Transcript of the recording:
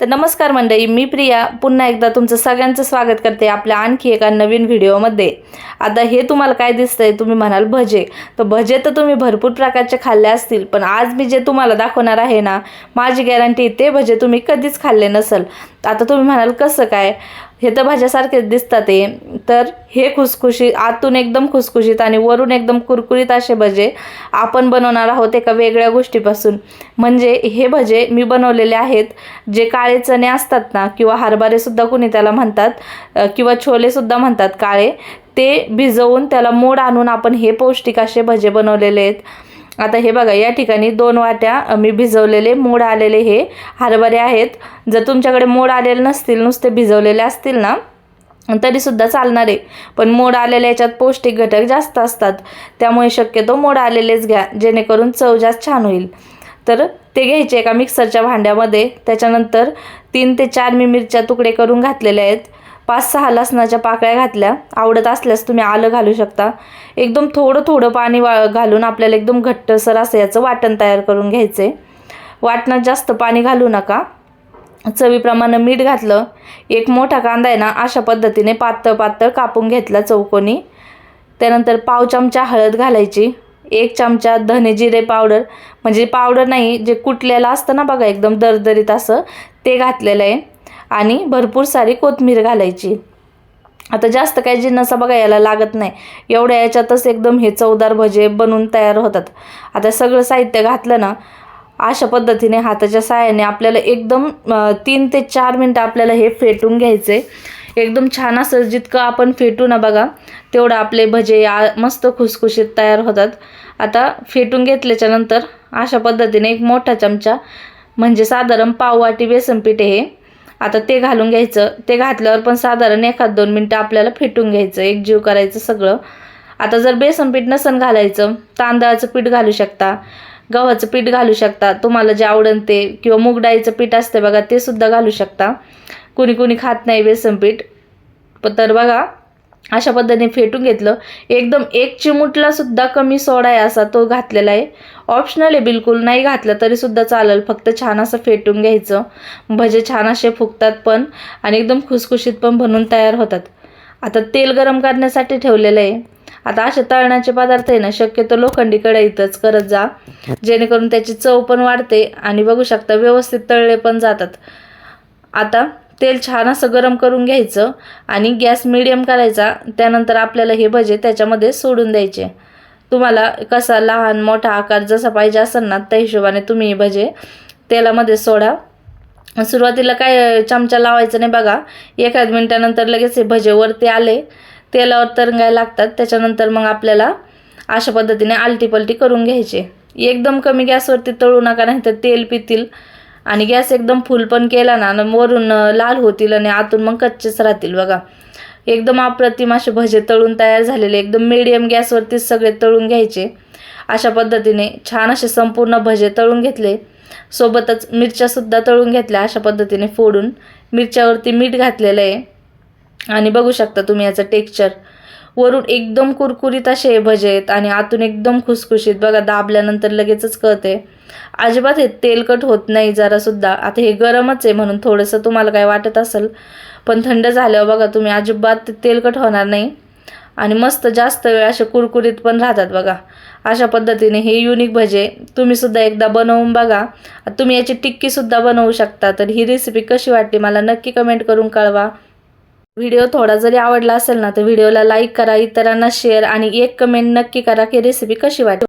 तर नमस्कार मंडळी मी प्रिया. पुन्हा एकदा तुमचं सगळ्यांचं स्वागत करते आपल्या आणखी एका नवीन व्हिडिओमध्ये. आता हे तुम्हाला काय दिसतंय तुम्ही म्हणाल भजे. तर भजे तर तुम्ही भरपूर प्रकारचे खाल्ले असतील पण आज मी जे तुम्हाला दाखवणार आहे ना माझी गॅरंटी ते भजे तुम्ही कधीच खाल्ले नसल. आता तुम्ही म्हणाल कसं काय? हे तर भाज्यासारखेच दिसतात ते तर हे खुसखुशीत आतून एकदम खुसखुशीत आणि वरून एकदम कुरकुरीत असे भजे आपण बनवणार आहोत एका वेगळ्या गोष्टीपासून. म्हणजे हे भजे मी बनवलेले आहेत जे काळे चणे असतात ना किंवा हरभरेसुद्धा कुणी त्याला म्हणतात किंवा छोलेसुद्धा म्हणतात काळे ते भिजवून त्याला मोड आणून आपण हे पौष्टिक असे भजे बनवलेले आहेत. आता हे बघा या ठिकाणी दोन वाट्या मी भिजवलेले मोड आलेले हे हरभरे आहेत. जर तुमच्याकडे मोड आलेले नसतील नुसते भिजवलेले असतील ना तरीसुद्धा चालणार आहे. पण मोड आलेल्या याच्यात पौष्टिक घटक जास्त असतात. त्यामुळे शक्यतो मोड आलेलेच घ्या जेणेकरून चव जास्त छान होईल. तर ते घ्यायचे एका मिक्सरच्या भांड्यामध्ये. त्याच्यानंतर तीन ते चार मी मिरच्या तुकडे करून घातलेले आहेत. पाच सहा लसणाच्या पाकळ्या घातल्या. आवडत असल्यास तुम्ही आलं घालू शकता. एकदम थोडं थोडं पाणी वा घालून आपल्याला एकदम घट्टसर असं याचं वाटण तयार करून घ्यायचं आहे वाटणात जास्त पाणी घालू नका. चवीप्रमाणे मीठ घातलं. एक मोठा कांदा आहे ना अशा पद्धतीने पातळ पातळ कापून घेतला चौकोनी. त्यानंतर पाव चमचा हळद घालायची. एक चमचा धने जिरे पावडर. म्हणजे पावडर नाही जे कुटलेलं असतं ना बघा एकदम दरदरीत असं ते घातलेलं आहे. आणि भरपूर सारी कोथमीर घालायची. आता जास्त काही जिन्नसा बघा याला लागत नाही. एवढ्या याच्यातच एकदम हे चवदार भजे बनून तयार होतात. आता सगळं साहित्य घातलं ना अशा पद्धतीने हाताच्या साहाय्याने आपल्याला एकदम तीन ते चार मिनटं आपल्याला हे फेटून घ्यायचे एकदम छान असं जितकं आपण फेटू ना बघा तेवढं आपले भजे या मस्त खुसखुशीत तयार होतात. आता फेटून घेतल्याच्यानंतर अशा पद्धतीने एक मोठा चमचा म्हणजे साधारण पाववाटी बेसनपीठ बेसन आहे हे आता ते घालून घ्यायचं. ते घातल्यावर पण साधारण एखाद दोन मिनटं आपल्याला फेटून घ्यायचं. एक जीव करायचं सगळं. आता जर बेसन पीठ नसन घालायचं तांदळाचं पीठ घालू शकता गव्हाचं पीठ घालू शकता तुम्हाला जे आवडन ते किंवा मूग डाळीचं पीठ असते बघा ते सुद्धा घालू शकता. कुणी कुणी खात नाही बेसन पीठ. तर बघा अशा पद्धतीने फेटून घेतलं. एकदम एक चिमुटला सुद्धा कमी सोडा आहे असा तो घातलेला आहे. ऑप्शनल आहे बिलकुल नाही घातलं तरीसुद्धा चालेल. फक्त छान असं फेटून घ्यायचं. भजे छान असे फुगतात पण आणि एकदम खुसखुशीत पण बनून तयार होतात. आता तेल गरम करण्यासाठी ठेवलेलं आहे. आता असे तळण्याचे पदार्थ आहे ना शक्यतो लोखंडी कढईतच करत जा. जेणेकरून त्याची चव पण वाढते आणि बघू शकता व्यवस्थित तळले पण जातात. आता तेल छान असं गरम करून घ्यायचं आणि गॅस मिडियम करायचा. त्यानंतर आपल्याला हे भजे त्याच्यामध्ये सोडून द्यायचे. तुम्हाला कसा लहान मोठा आकार जसा पाहिजे असेल ना त्या हिशोबाने तुम्ही हे भजे तेलामध्ये सोडा. सुरुवातीला काय चमचा लावायचं नाही बघा. एखाद मिनटानंतर लगेच हे भजे वरती आले. तेलावर तरंगायला लागतात. त्याच्यानंतर मग आपल्याला अशा पद्धतीने आलटी पलटी करून घ्यायचे. एकदम कमी गॅसवरती तळू नका नाही तर तेल पितील. आणि गॅस एकदम फुल पण केला ना वरून लाल होतील आणि आतून मग कच्चेच राहतील बघा. एकदम अप्रतिम असे भजे तळून तयार झालेले एकदम मिडियम गॅसवरतीच सगळे तळून घ्यायचे. अशा पद्धतीने छान असे संपूर्ण भजे तळून घेतले. सोबतच मिरच्यासुद्धा तळून घेतल्या अशा पद्धतीने फोडून. मिरच्यावरती मीठ घातलेलं आहे. आणि बघू शकता तुम्ही याचं टेक्स्चर वरून एकदम कुरकुरीत असे भजे आहेत आणि आतून एकदम खुसखुशीत. बघा दाबल्यानंतर लगेचच कळते अजिबात हे तेलकट होत नाही जरासुद्धा आता हे गरमच आहे म्हणून थोडंसं तुम्हाला काय वाटत असेल पण थंड झाल्यावर बघा तुम्ही अजिबात तेलकट होणार नाही. आणि मस्त जास्त वेळ असे कुरकुरीत पण राहतात बघा. अशा पद्धतीने हे युनिक भजे तुम्ही सुद्धा एकदा बनवून बघा. तुम्ही याची टिक्कीसुद्धा बनवू शकता. तर ही रेसिपी कशी वाटली मला नक्की कमेंट करून कळवा. व्हिडिओ थोडा जरी आवडला असेल ना तर व्हिडिओला लाईक करा इतरांना शेअर आणि एक कमेंट नक्की करा की रेसिपी कशी वाटली.